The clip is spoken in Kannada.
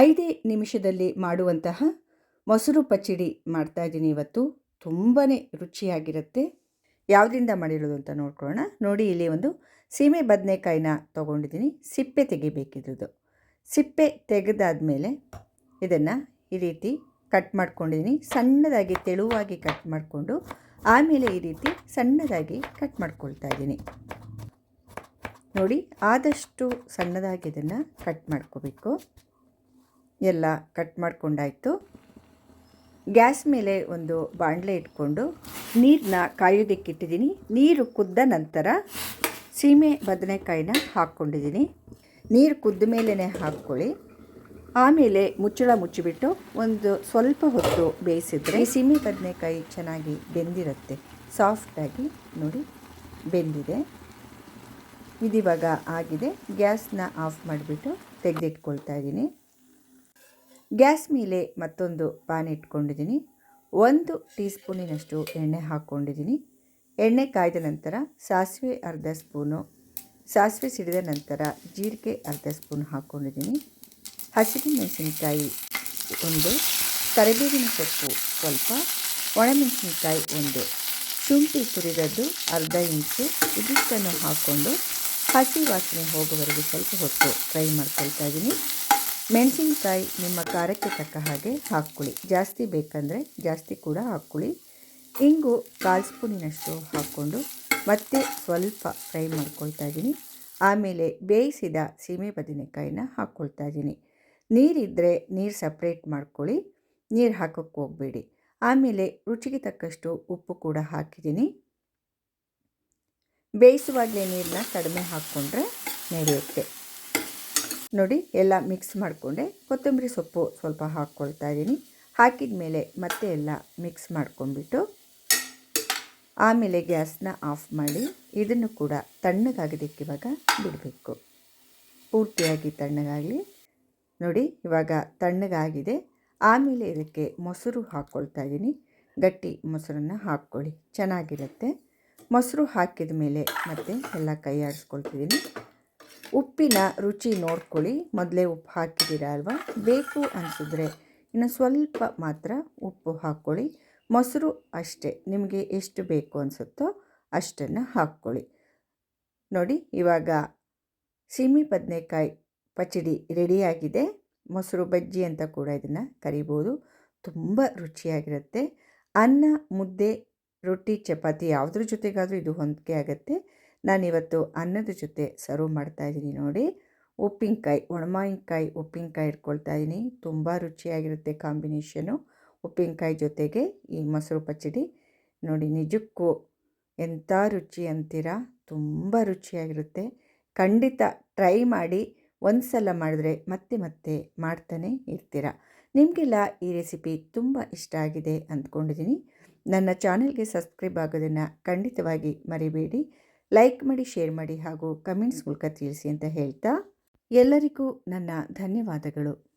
ಐದೇ ನಿಮಿಷದಲ್ಲಿ ಮಾಡುವಂತಹ ಮೊಸರು ಪಚ್ಚಡಿ ಮಾಡ್ತಾ ಇದ್ದೀನಿ ಇವತ್ತು. ತುಂಬಾ ರುಚಿಯಾಗಿರುತ್ತೆ. ಯಾವುದರಿಂದ ಮಾಡಿರೋದು ಅಂತ ನೋಡ್ಕೊಳ್ಳೋಣ. ನೋಡಿ, ಇಲ್ಲಿ ಒಂದು ಸೀಮೆ ಬದನೆಕಾಯಿನ ತೊಗೊಂಡಿದ್ದೀನಿ. ಸಿಪ್ಪೆ ತೆಗಿಬೇಕಿದ್ದು ಸಿಪ್ಪೆ ತೆಗೆದಾದ್ಮೇಲೆ ಇದನ್ನು ಈ ರೀತಿ ಕಟ್ ಮಾಡ್ಕೊಂಡಿದ್ದೀನಿ. ಸಣ್ಣದಾಗಿ, ತೆಳುವಾಗಿ ಕಟ್ ಮಾಡಿಕೊಂಡು ಆಮೇಲೆ ಈ ರೀತಿ ಸಣ್ಣದಾಗಿ ಕಟ್ ಮಾಡ್ಕೊಳ್ತಾ ಇದ್ದೀನಿ. ನೋಡಿ, ಆದಷ್ಟು ಸಣ್ಣದಾಗಿ ಇದನ್ನು ಕಟ್ ಮಾಡ್ಕೋಬೇಕು. ಎಲ್ಲ ಕಟ್ ಮಾಡಿಕೊಂಡಾಯಿತು. ಗ್ಯಾಸ್ ಮೇಲೆ ಒಂದು ಬಾಣಲೆ ಇಟ್ಕೊಂಡು ನೀರನ್ನ ಕಾಯೋದಕ್ಕಿಟ್ಟಿದ್ದೀನಿ ನೀರು ಕುದ್ದ ನಂತರ ಸೀಮೆ ಬದನೆಕಾಯಿನ ಹಾಕ್ಕೊಂಡಿದ್ದೀನಿ. ನೀರು ಕುದ್ದ ಮೇಲೇ ಹಾಕ್ಕೊಳ್ಳಿ. ಆಮೇಲೆ ಮುಚ್ಚಳ ಮುಚ್ಚಿಬಿಟ್ಟು ಒಂದು ಸ್ವಲ್ಪ ಹೊತ್ತು ಬೇಯಿಸಿದ್ರೆ ಸೀಮೆ ಬದನೆಕಾಯಿ ಚೆನ್ನಾಗಿ ಬೆಂದಿರುತ್ತೆ. ಸಾಫ್ಟಾಗಿ ನೋಡಿ ಬೆಂದಿದೆ. ಇದಿವಾಗ ಆಗಿದೆ. ಗ್ಯಾಸ್ನ ಆಫ್ ಮಾಡಿಬಿಟ್ಟು ತೆಗೆದಿಟ್ಕೊಳ್ತಾ ಇದ್ದೀನಿ. ಗ್ಯಾಸ್ ಮೇಲೆ ಮತ್ತೊಂದು ಪ್ಯಾನ್ ಇಟ್ಕೊಂಡಿದ್ದೀನಿ. ಒಂದು ಟೀ ಸ್ಪೂನಿನಷ್ಟು ಎಣ್ಣೆ ಹಾಕ್ಕೊಂಡಿದ್ದೀನಿ. ಎಣ್ಣೆ ಕಾಯ್ದ ನಂತರ ಸಾಸಿವೆ ಅರ್ಧ ಸ್ಪೂನು, ಸಾಸಿವೆ ಸಿಡಿದ ನಂತರ ಜೀರಿಗೆ ಅರ್ಧ ಸ್ಪೂನ್ ಹಾಕ್ಕೊಂಡಿದ್ದೀನಿ. ಹಸಿರುಮೆಣಸಿನ್ಕಾಯಿ ಒಂದು, ಕರಿಬೇವಿನ ಸೊಪ್ಪು ಸ್ವಲ್ಪ ಒಣಮೆಣಸಿನಕಾಯಿ ಒಂದು, ಶುಂಠಿ ತುರಿದದ್ದು ಅರ್ಧ ಇಂಚು, ಇದಿಷ್ಟನ್ನು ಹಾಕ್ಕೊಂಡು ಹಸಿ ವಾಸನೆ ಹೋಗುವವರೆಗೆ ಸ್ವಲ್ಪ ಹೊತ್ತು ಫ್ರೈ ಮಾಡ್ಕೊಳ್ತಾ ಇದ್ದೀನಿ. ಮೆಣಸಿನ್ಕಾಯಿ ನಿಮ್ಮ ಖಾರಕ್ಕೆ ತಕ್ಕ ಹಾಗೆ ಹಾಕ್ಕೊಳ್ಳಿ. ಜಾಸ್ತಿ ಬೇಕಂದರೆ ಜಾಸ್ತಿ ಕೂಡ ಹಾಕ್ಕೊಳ್ಳಿ. ಇಂಗು ಕಾಲು ಸ್ಪೂನಿನಷ್ಟು ಹಾಕ್ಕೊಂಡು ಮತ್ತೆ ಸ್ವಲ್ಪ ಫ್ರೈ ಮಾಡ್ಕೊಳ್ತಾ ಇದ್ದೀನಿ. ಆಮೇಲೆ ಬೇಯಿಸಿದ ಸೀಮೆ ಬದನೆಕಾಯಿನ ಹಾಕ್ಕೊಳ್ತಾ ಇದ್ದೀನಿ. ನೀರಿದ್ದರೆ ನೀರು ಸಪ್ರೇಟ್ ಮಾಡ್ಕೊಳ್ಳಿ. ನೀರು ಹಾಕೋಕ್ಕೆ ಹೋಗಬೇಡಿ. ಆಮೇಲೆ ರುಚಿಗೆ ತಕ್ಕಷ್ಟು ಉಪ್ಪು ಕೂಡ ಹಾಕಿದ್ದೀನಿ. ಬೇಯಿಸುವಾಗಲೇ ನೀರನ್ನ ಕಡಿಮೆ ಹಾಕ್ಕೊಂಡ್ರೆ ನಡೆಯುತ್ತೆ ನೋಡಿ ಎಲ್ಲ ಮಿಕ್ಸ್ ಮಾಡಿಕೊಂಡೆ ಕೊತ್ತಂಬರಿ ಸೊಪ್ಪು ಸ್ವಲ್ಪ ಹಾಕ್ಕೊಳ್ತಾ ಇದ್ದೀನಿ. ಹಾಕಿದ ಮೇಲೆ ಮತ್ತೆ ಎಲ್ಲ ಮಿಕ್ಸ್ ಮಾಡ್ಕೊಂಡ್ಬಿಟ್ಟು ಆಮೇಲೆ ಗ್ಯಾಸ್ನ ಆಫ್ ಮಾಡಿ ಇದನ್ನು ಕೂಡ ತಣ್ಣಗಾಗೋದಕ್ಕೆ ಇವಾಗ ಬಿಡಬೇಕು. ಪೂರ್ತಿಯಾಗಿ ತಣ್ಣಗಾಗಲಿ. ನೋಡಿ ಇವಾಗ ತಣ್ಣಗಾಗಿದೆ. ಆಮೇಲೆ ಇದಕ್ಕೆ ಮೊಸರು ಹಾಕ್ಕೊಳ್ತಾ ಇದ್ದೀನಿ. ಗಟ್ಟಿ ಮೊಸರನ್ನು ಹಾಕ್ಕೊಳ್ಳಿ. ಚೆನ್ನಾಗಿರುತ್ತೆ. ಮೊಸರು ಹಾಕಿದ ಮೇಲೆ ಮತ್ತೆ ಎಲ್ಲ ಕೈ ಆಡಿಸ್ಕೊಳ್ತಿದ್ದೀನಿ ಉಪ್ಪಿನ ರುಚಿ ನೋಡ್ಕೊಳ್ಳಿ. ಮೊದಲೇ ಉಪ್ಪು ಹಾಕಿದ್ದೀರ ಅಲ್ವಾ? ಬೇಕು ಅನಿಸಿದ್ರೆ. ಇನ್ನು ಸ್ವಲ್ಪ ಮಾತ್ರ ಉಪ್ಪು ಹಾಕ್ಕೊಳ್ಳಿ. ಮೊಸರು ಅಷ್ಟೇ. ನಿಮಗೆ ಎಷ್ಟು ಬೇಕು ಅನಿಸುತ್ತೋ ಅಷ್ಟನ್ನು ಹಾಕ್ಕೊಳ್ಳಿ. ನೋಡಿ, ಇವಾಗ ಸೀಮಿ ಬದನೆಕಾಯಿ ಪಚಡಿ ರೆಡಿಯಾಗಿದೆ. ಮೊಸರು ಬಜ್ಜಿ ಅಂತ ಕೂಡ ಇದನ್ನು ಕರಿಬೋದು. ತುಂಬ ರುಚಿಯಾಗಿರುತ್ತೆ. ಅನ್ನ, ಮುದ್ದೆ, ರೊಟ್ಟಿ, ಚಪಾತಿ ಯಾವುದ್ರ ಜೊತೆಗಾದರೂ ಇದು ಹೊಂದಿಕೆ ಆಗುತ್ತೆ. ನಾನಿವತ್ತು ಅನ್ನದ ಜೊತೆ ಸರ್ವ್ ಮಾಡ್ತಾ ಇದ್ದೀನಿ ನೋಡಿ. ಉಪ್ಪಿನಕಾಯಿ, ಒಣಮಾವಿನಕಾಯಿ ಉಪ್ಪಿನಕಾಯಿ ಇಟ್ಕೊಳ್ತಾ ಇದ್ದೀನಿ. ತುಂಬ ರುಚಿಯಾಗಿರುತ್ತೆ ಕಾಂಬಿನೇಷನು ಉಪ್ಪಿನಕಾಯಿ ಜೊತೆಗೆ ಈ ಮೊಸರು ಪಚ್ಚಡಿ. ನೋಡಿ ನಿಜಕ್ಕೂ ಎಂಥ ರುಚಿ ಅಂತೀರಾ? ತುಂಬ ರುಚಿಯಾಗಿರುತ್ತೆ. ಖಂಡಿತ ಟ್ರೈ ಮಾಡಿ ಒಂದು ಸಲ ಮಾಡಿದ್ರೆ ಮತ್ತೆ ಮತ್ತೆ ಮಾಡ್ತಾನೆ ಇರ್ತೀರ? ನಿಮಗೆಲ್ಲ ಈ ರೆಸಿಪಿ ತುಂಬ ಇಷ್ಟ ಆಗಿದೆ ಅಂದ್ಕೊಂಡಿದ್ದೀನಿ. ನನ್ನ ಚಾನೆಲ್ಗೆ ಸಬ್ಸ್ಕ್ರೈಬ್ ಆಗೋದನ್ನು ಖಂಡಿತವಾಗಿ ಮರಿಬೇಡಿ. ಲೈಕ್ ಮಾಡಿ ಶೇರ್ ಮಾಡಿ ಹಾಗೂ ಕಮೆಂಟ್ಸ್ ಮೂಲಕ ತಿಳಿಸಿ ಅಂತ ಹೇಳ್ತಾ ಎಲ್ಲರಿಗೂ ನನ್ನ ಧನ್ಯವಾದಗಳು.